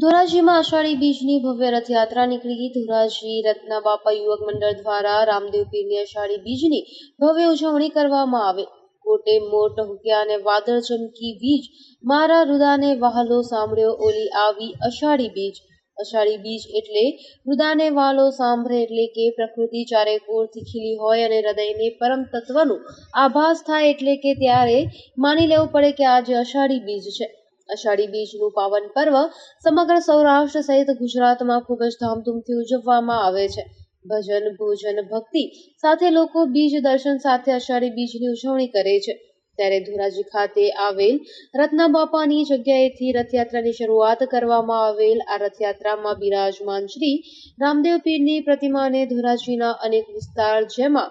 ધોરાજીમાં અષાઢી બીજની ભવ્ય રથયાત્રા નીકળી. ધોરાજી રત્ના બાપા યુવક મંડળ દ્વારા રામદેવ પીરની અષાઢી બીજની ભવ્ય ઉજવણી કરવામાં આવે. કોટે મોટ હુક્યા અને વાદળ ચમકી બીજ મારા રુદાને વહાલો સાંભળ્યો, ઓલી આવી અષાઢી બીજ. અષાઢી બીજ એટલે રુદાને વાલો સાંભળે એટલે કે પ્રકૃતિ ચારે કોરથી ખીલી હોય અને હૃદયને પરમ તત્વનું આભાસ થાય એટલે કે ત્યારે માની લેવું પડે કે આજે અષાઢી બીજ છે અષાઢી બીજનું પાવન પર્વ સમગ્ર સૌરાષ્ટ્ર સહિત ગુજરાતમાં ખૂબ જ ધામધૂમથી ઉજવવામાં આવે છે. ભજન, ભોજન, ભક્તિ સાથે લોકો બીજ દર્શન સાથે અષાઢી બીજની ઉજવણી કરે છે. ત્યારે ધોરાજી ખાતે આવેલ રત્ના બાપાની જગ્યાએથી રથયાત્રાની શરૂઆત કરવામાં આવેલ. આ રથયાત્રામાં બિરાજમાન શ્રી રામદેવ પીરની પ્રતિમાને ધોરાજીના અનેક વિસ્તાર જેમાં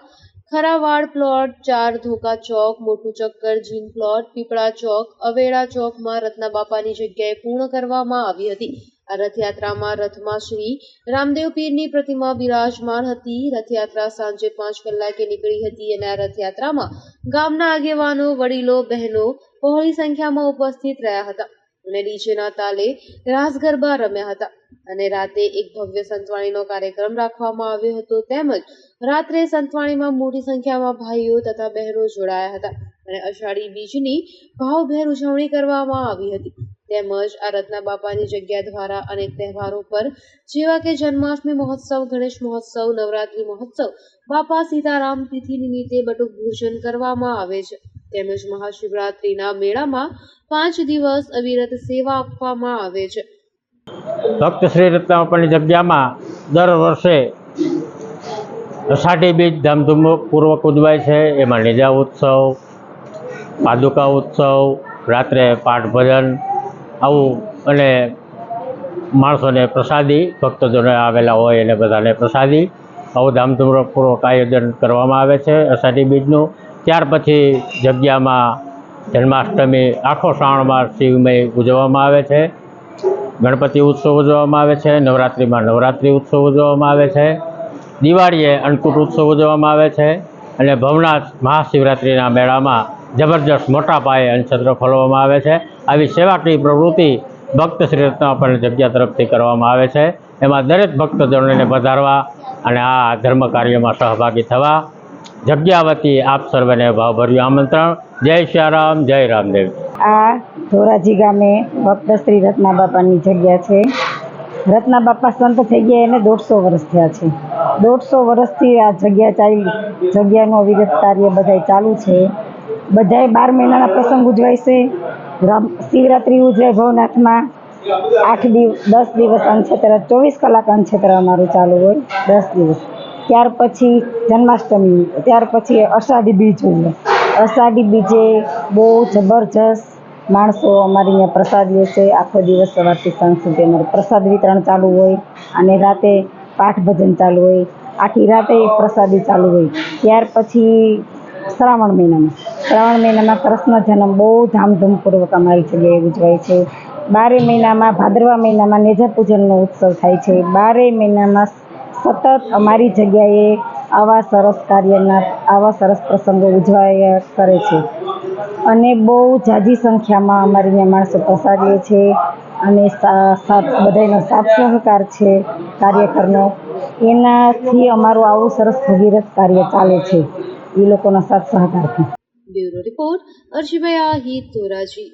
ખરાવાડ પ્લોટ, ચાર ધોકા ચોક, મોટું ચક્કર, જીન પ્લોટ, પીપળા ચોક અવેડા ચોકમાં રત્નાબાપાની જગ્યાએ પૂર્ણ કરવામાં આવી હતી. આ રથયાત્રામાં રથમાં શ્રી રામદેવ પીરની પ્રતિમા બિરાજમાન હતી. રથયાત્રા સાંજે પાંચ કલાકે નીકળી હતી અને આ રથયાત્રામાં ગામના આગેવાનો, વડીલો, બહેનો બહોળી સંખ્યામાં ઉપસ્થિત રહ્યા હતા અને ડીજેના તાલે રાસ ગરબા રમ્યા હતા. અને રાતે એક ભવ્ય સંતવાણીનો કાર્યક્રમ રાખવામાં આવ્યો હતો. તેમજ રાત્રે સંતવાણીમાં મોટી સંખ્યામાં ભાઈઓ તથા બહેનો જોડાયા હતા અને અષાઢી બીજની ભાવભેર ઉજવણી કરવામાં આવી હતી. તેમજ આ રત્ના બાપાની જગ્યા દ્વારા અનેક તહેવારો પર જેવા કે જન્માષ્ટમી મહોત્સવ, ગણેશ મહોત્સવ, નવરાત્રિ મહોત્સવ, બાપા સીતારામ તિથિ નિમિત્તે બટુક ભોજન કરવામાં આવે છે. તેમજ મહાશિવરાત્રિના મેળામાં પાંચ દિવસ અવિરત સેવા આપવામાં આવે છે. ભક્ત શ્રી રત્નાપરની જગ્યામાં દર વર્ષે અષાઢી બીજ ધામધૂમપૂર્વક ઉજવાય છે. એમાં નિજા ઉત્સવ, પાદુકા ઉત્સવ, રાત્રે પાઠ ભજન આવું અને માણસોને પ્રસાદી ભક્તજનો આવેલા હોય એને બધાને પ્રસાદી આવું ધામધૂમપૂર્વક આયોજન કરવામાં આવે છે અષાઢી બીજનું. ત્યાર પછી જગ્યામાં જન્માષ્ટમી, આખો શ્રાવણ માસ શિવમય ઉજવવામાં આવે છે. ગણપતિ ઉત્સવ ઉજવવામાં આવે છે, નવરાત્રિમાં નવરાત્રિ ઉત્સવ ઉજવવામાં આવે છે, દિવાળીએ અન્નકૂટ ઉત્સવ ઉજવવામાં આવે છે અને ભવનાથ મહાશિવરાત્રિના મેળામાં જબરજસ્ત મોટા પાયે અન્નછત્ર ખોલવામાં આવે છે. આવી સેવાકીય પ્રવૃત્તિ ભક્ત શ્રી પણ જગ્યા તરફથી કરવામાં આવે છે. એમાં દરેક ભક્તજનોને વધારવા અને આ ધર્મ કાર્યમાં સહભાગી થવા જગ્યા વતી આપ સર્વેને ભાવભર્યું આમંત્રણ. જય શ્રી રામ, જય રામદેવ. આ ધોરાજી ગામે ભક્ત શ્રી રત્ના બાપાની જગ્યા છે. રત્ના બાપા સંત થઈ ગયા, એને દોઢસો વર્ષ થયા છે. દોઢસો વર્ષથી આ જગ્યા ચાલી, જગ્યાનું અવિરત કાર્ય બધાય ચાલુ છે. બધાય બાર મહિનાના પ્રસંગ ઉજવાય છે. શિવરાત્રિ ઉજવાય ભવનાથમાં. આઠ દિવસ દસ દિવસ અનક્ષેત્ર ચોવીસ કલાક અનક્ષેત્ર અમારું ચાલુ હોય, દસ દિવસ. ત્યાર પછી જન્માષ્ટમી, ત્યાર પછી અષાઢી બીજ હોય અષાઢી બીજે બહુ જબરજસ્ત માણસો અમારી અહીંયા પ્રસાદ લે છે. આખો દિવસ સવારથી સાંજ સુધી અમારું પ્રસાદ વિતરણ ચાલુ હોય અને રાતે પાઠ ભજન ચાલુ હોય. આખી રાતે પ્રસાદી ચાલુ હોય. ત્યાર પછી શ્રાવણ મહિનામાં. શ્રાવણ મહિનામાં કૃષ્ણ જન્મ બહુ ધામધૂમપૂર્વક અમારી જગ્યાએ ઉજવાય છે. બારે મહિનામાં, ભાદરવા મહિનામાં નેજા પૂજનનો ઉત્સવ થાય છે. બારે મહિનામાં સતત અમારી જગ્યાએ આવા સરસ કાર્યના, આવા સરસ પ્રસંગો ઉજવાયા કરે છે. અને બહુ ઝાઝી સંખ્યામાં અમારી અહીંયા માણસો પસારીએ છે અને સાથ બધાયનો સાથ સહકાર છે કાર્યકરનો. એનાથી અમારું આવું સરસ ભગીરથ કાર્ય ચાલે છે. એ લોકોના સાથ સહકારથી બ્યુરો રિપોર્ટ અર્શિભાઈ આહિર ધોરાજી